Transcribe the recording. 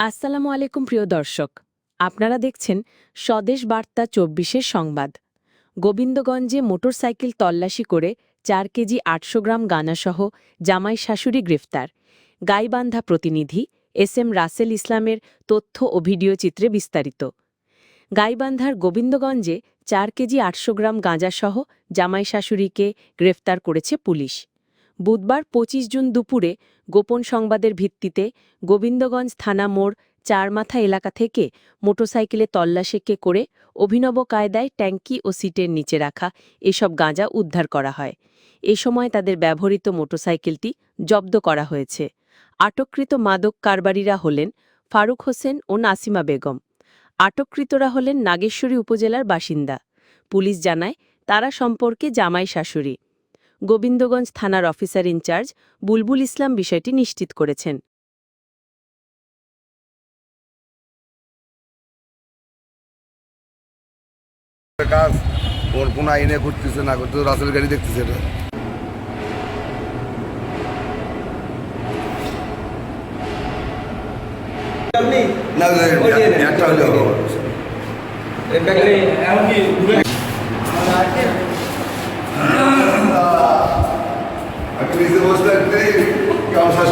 আসসালামু আলাইকুম প্রিয় দর্শক। আপনারা দেখছেন স্বদেশ বার্তা চব্বিশের সংবাদ। গোবিন্দগঞ্জে মোটরসাইকেল তল্লাশি করে চার কেজি আটশো গ্রাম গানাসহ জামাই শাশুড়ি গ্রেফতার। গাইবান্ধা প্রতিনিধি এস এম রাসেল ইসলামের তথ্য ও ভিডিও চিত্রে বিস্তারিত। গাইবান্ধার গোবিন্দগঞ্জে চার কেজি আটশো গ্রাম গাঁজাসহ জামাই শাশুড়িকে গ্রেফতার করেছে পুলিশ। বুধবার ২৫ জুন দুপুরে গোপন সংবাদের ভিত্তিতে গোবিন্দগঞ্জ থানা মোড় চারমাথা এলাকা থেকে মোটরসাইকেলে তল্লাশিকে করে অভিনব কায়দায় ট্যাঙ্কি ও সিটের নিচে রাখা এসব গাঁজা উদ্ধার করা হয়। এ সময় তাদের ব্যবহৃত মোটরসাইকেলটি জব্দ করা হয়েছে। আটককৃত মাদক কারবারিরা হলেন ফারুক হোসেন ও নাসিমা বেগম। আটককৃতরা হলেন নাগেশ্বরী উপজেলার বাসিন্দা। পুলিশ জানায়, তারা সম্পর্কে জামাই শাশুড়ি। গোবিন্দগঞ্জ থানার অফিসার ইনচার্জ বুলবুল ইসলাম বিষয়টি নিশ্চিত করেছেন। কাজ ওর কোনো আইনে করতেছে না করতে রাসেল গাড়ি দেখতেছে এটা না একটা হলেও নিজে বসে থাকতেই কাম শেষ